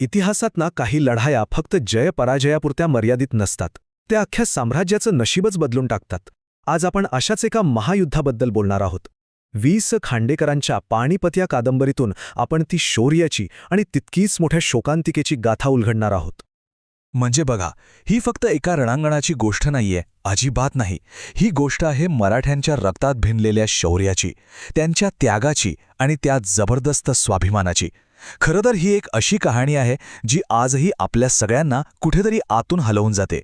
इतिहासात ना काही लढाया फक्त जय पराजयापुरत्या मर्यादित नसतात. त्या अख्ख्या साम्राज्याचं नशीबच बदलून टाकतात. आज आपण अशाच एका महायुद्धाबद्दल बोलणार आहोत. वीस खांडेकरांच्या पाणीपत या कादंबरीतून आपण ती शौर्याची आणि तितकीच मोठ्या शोकांतिकेची गाथा उलगडणार आहोत. म्हणजे बघा ही फक्त एका रणांगणाची गोष्ट नाहीये अजिबात नाही. ही गोष्ट आहे मराठ्यांच्या रक्तात भिनलेल्या शौर्याची त्यांच्या त्यागाची आणि त्या जबरदस्त स्वाभिमानाची. खरं तर ही एक अशी कहाणी आहे जी आजही आपल्या सगळ्यांना कुठेतरी आतून हलवून जाते.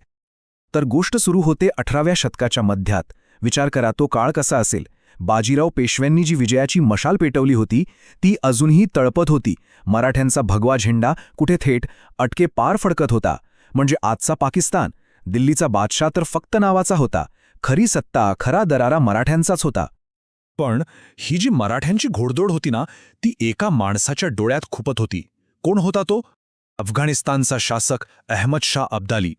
तर गोष्ट सुरू होते अठराव्या शतकाच्या मध्यात. विचार करा तो काळ कसा असेल? बाजीराव पेशव्यांनी जी विजयाची मशाल पेटवली होती ती अजूनही तळपत होती. मराठ्यांचा भगवा झेंडा कुठे थेट अटके पार फडकत होता. म्हणजे आजचा पाकिस्तान. दिल्लीचा बादशाह तर फक्त नावाचा होता. खरी सत्ता खरा दरारा मराठ्यांचाच होता. पण ही जी मराठ्यांची घोडदोड होती ना ती एका माणसाच्या डोळ्यात खुपत होती. कोण होता तो? अफगाणिस्तानचा शासक अहमद शाह अब्दाली.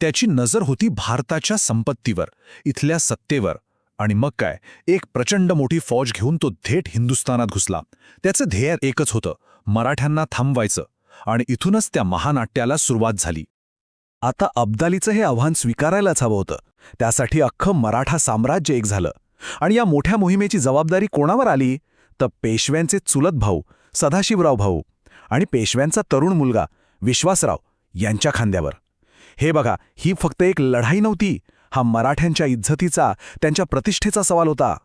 त्याची नजर होती भारताच्या संपत्तीवर इथल्या सत्तेवर. आणि मग काय एक प्रचंड मोठी फौज घेऊन तो थेट हिंदुस्थानात घुसला. त्याचं ध्येय एकच होतं मराठ्यांना थांबवायचं. आणि इथूनच त्या महानाट्याला सुरुवात झाली. आता अब्दालीचं हे आव्हान स्वीकारायलाच हवं होतं. त्यासाठी अख्खं मराठा साम्राज्य एक झालं. आणि या मोठ्या मोहिमेची जबाबदारी कोणावर आली? तर पेशव्यांचे चुलत भाऊ सदाशिवराव भाऊ आणि पेशव्यांचा तरुण मुलगा विश्वासराव यांच्या खांद्यावर. हे बघा ही फक्त एक लढाई नव्हती हा मराठ्यांच्या इज्जतीचा त्यांच्या प्रतिष्ठेचा सवाल होता.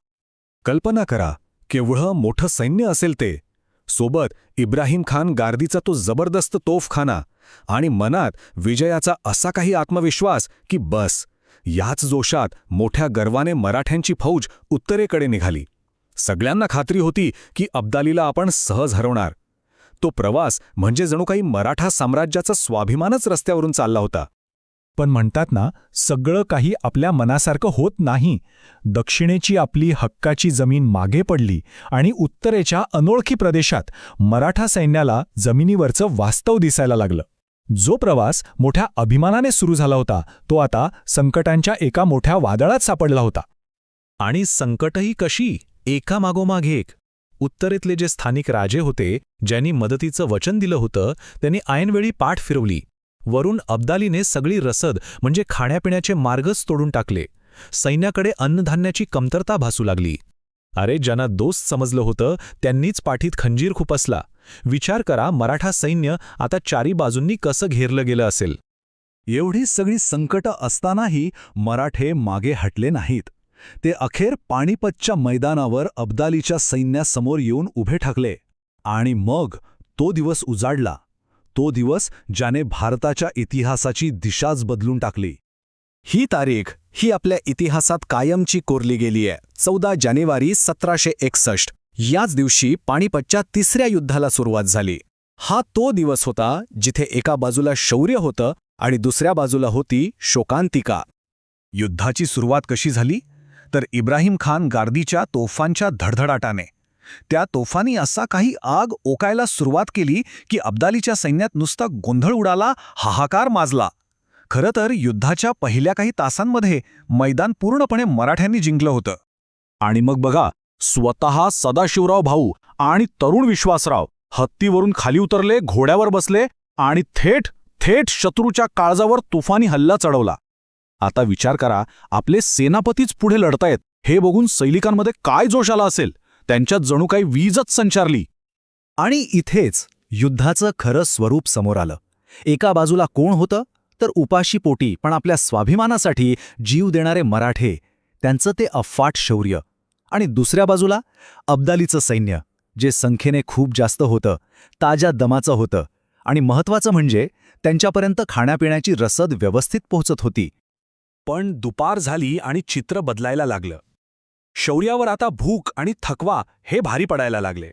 कल्पना करा केवढं मोठं सैन्य असेल ते. सोबत इब्राहिम खान गार्दीचा तो जबरदस्त तोफखाना आणि मनात विजयाचा असा काही आत्मविश्वास की बस याच जोशात मोठ्या गर्वाने मराठ्यांची फौज उत्तरेकडे निघाली. सगळ्यांना खात्री होती की अब्दालीला आपण सहज हरवणार. तो प्रवास म्हणजे जणू काही मराठा साम्राज्याचा स्वाभिमानच रस्त्यावरून चालला होता. पण म्हणतात ना सगळं काही आपल्या मनासारखं होत नाही. दक्षिणेची आपली हक्काची जमीन मागे पडली आणि उत्तरेच्या अनोळखी प्रदेशात मराठा सैन्याला जमिनीवरचं वास्तव दिसायला लागलं. जो प्रवास मोठ्या अभिमानाने सुरू झाला होता तो आता संकटांच्या एका मोठ्या वादळात सापडला होता. आणि संकटही कशी? एकामागोमाग एक. उत्तरेतले जे स्थानिक राजे होते ज्यांनी मदतीचं वचन दिलं होतं त्यांनी ऐनवेळी पाठ फिरवली. वरून अब्दालीने सगळी रसद म्हणजे खाण्यापिण्याचे मार्गच तोडून टाकले. सैन्याकडे अन्नधान्याची कमतरता भासू लागली. अरे ज्यांना दोस्त समजलं होतं त्यांनीच पाठीत खंजीर खुपसला विचार करा मराठा सैन्य आता चारी बाजूंनी कसं घेरलं गेलं असेल. एवढी सगळी संकटं असतानाही मराठे मागे हटले नाहीत. ते अखेर पाणीपतच्या मैदानावर अब्दालीच्या सैन्यासमोर येऊन उभे ठाकले. आणि मग तो दिवस उजाडला. तो दिवस ज्याने भारताच्या इतिहासाची दिशाच बदलून टाकली. ही तारीख ही आपल्या इतिहासात कायमची कोरली गेली आहे चौदा जानेवारी सतराशे एकसष्ट. याच दिवशी पाणीपतच्या तिसऱ्या युद्धाला सुरुवात झाली. हा तो दिवस होता जिथे एका बाजूला शौर्य होतं आणि दुसऱ्या बाजूला होती शोकांतिका. युद्धाची सुरुवात कशी झाली? तर इब्राहिम खान गार्दीच्या तोफांच्या धडधडाटाने. त्या तोफानी असा काही आग ओकायला सुरुवात केली की अब्दालीच्या सैन्यात नुसता गोंधळ उडाला हाहाकार माजला. खरं तर युद्धाच्या पहिल्या काही तासांमध्ये मैदान पूर्णपणे मराठ्यांनी जिंकलं होतं. आणि मग बघा स्वतः सदाशिवराव भाऊ आणि तरुण विश्वासराव हत्तीवरून खाली उतरले घोड्यावर बसले आणि थेट थेट शत्रूच्या काळजावर तुफानी हल्ला चढवला. आता विचार करा आपले सेनापतीच पुढे लढतायत. हे बघून सैनिकांमध्ये काय जोश आला असेल? त्यांच्यात जणू काही वीजच संचारली. आणि इथेच युद्धाचं खरं स्वरूप समोर आलं. एका बाजूला कोण होतं? तर उपाशी पोटी पण आपल्या स्वाभिमानासाठी जीव देणारे मराठे. त्यांचं ते अफाट शौर्य. आणि दुसऱ्या बाजूला अब्दालीचं सैन्य जे संख्येने खूप जास्त होतं ताज्या दमाचं होतं आणि महत्त्वाचं म्हणजे त्यांच्यापर्यंत खाण्यापिण्याची रसद व्यवस्थित पोहोचत होती. पण दुपार झाली आणि चित्र बदलायला लागलं. शौर्यावर आता भूक आणि थकवा हे भारी पडायला लागले.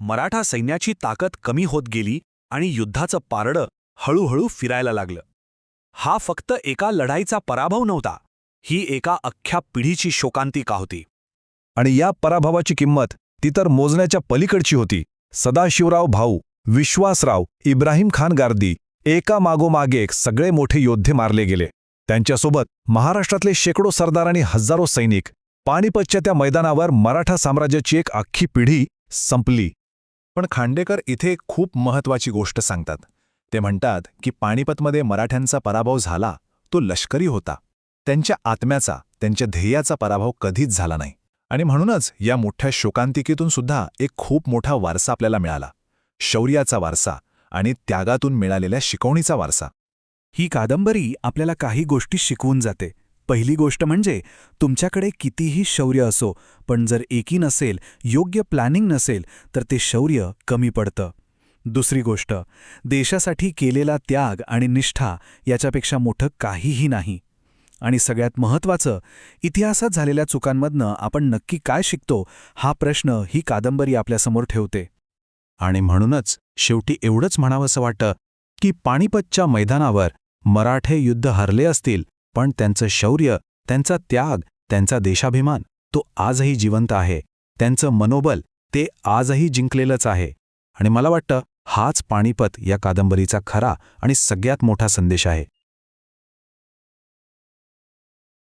मराठा सैन्याची ताकद कमी होत गेली आणि युद्धाचं पारडं हळूहळू फिरायला लागलं. हा फक्त एका लढाईचा पराभव नव्हता ही एका अख्ख्या पिढीची शोकांतिका होती. आणि या पराभवाची किंमत ती तर मोजण्याच्या पलीकडची होती. सदाशिवराव भाऊ विश्वासराव इब्राहिम खान गार्दी एका मागोमागे एक सगळे मोठे योद्धे मारले गेले. त्यांच्यासोबत महाराष्ट्रातले शेकडो सरदार आणि हजारो सैनिक. पानिपतच्या त्या मैदानावर मराठा साम्राज्याची एक अख्खी पिढी संपली. पण खांडेकर इथे खूप महत्वाची गोष्ट सांगतात. ते म्हणतात की पाणीपतमध्ये मराठ्यांचा पराभव झाला तो लष्करी होता. त्यांच्या आत्म्याचा त्यांच्या ध्येयाचा पराभव कधीच झाला नाही. आणि म्हणूनच या मोठ्या शोकांतिकेतून सुद्धा एक खूप मोठा वारसा आपल्याला मिळाला. शौर्याचा वारसा आणि त्यागातून मिळालेल्या शिकवणीचा वारसा. ही कादंबरी आपल्याला काही गोष्टी शिकवून जाते. पहिली गोष्ट म्हणजे तुमच्याकडे कितीही शौर्य असो पण जर एकी नसेल योग्य प्लॅनिंग नसेल तर ते शौर्य कमी पडतं. दुसरी गोष्ट देशासाठी केलेला त्याग आणि निष्ठा याच्यापेक्षा मोठं काहीही नाही. आणि सगळ्यात महत्त्वाचं इतिहासात झालेल्या चुकांमधनं आपण नक्की काय शिकतो हा प्रश्न ही कादंबरी आपल्यासमोर ठेवते. आणि म्हणूनच शेवटी एवढंच म्हणावंसं वाटतं की पाणीपतच्या मैदानावर मराठे युद्ध हरले असतील पण त्यांचं शौर्य त्यांचा त्याग त्यांचा देशाभिमान तो आजही जिवंत आहे. त्यांचं मनोबल ते आजही जिंकलेलंच आहे. आणि मला वाटतं हाच पाणीपत या कादंबरीचा खरा आणि सगळ्यात मोठा संदेश आहे.